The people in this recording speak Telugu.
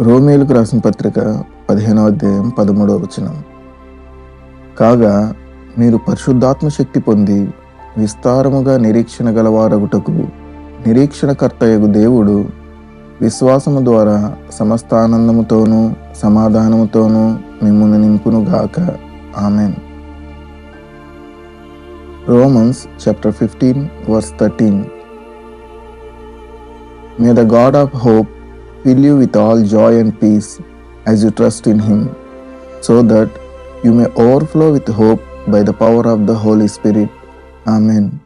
రోమేలకు రాసిన పత్రిక పదిహేనవ అధ్యాయం పదమూడవ వచనం. కాగా మీరు పరిశుద్ధాత్మ శక్తి పొంది విస్తారముగా నిరీక్షణ గలవారగుటకు నిరీక్షణకర్తయగు దేవుడు విశ్వాసము ద్వారా సమస్త ఆనందముతోనూ సమాధానముతోనూ మిమ్మును నింపునుగాక amen. Romans chapter fifteen verse thirteen. May the God of hope fill you with all joy and peace as you trust in Him, so that you may overflow with hope by the power of the Holy Spirit. Amen.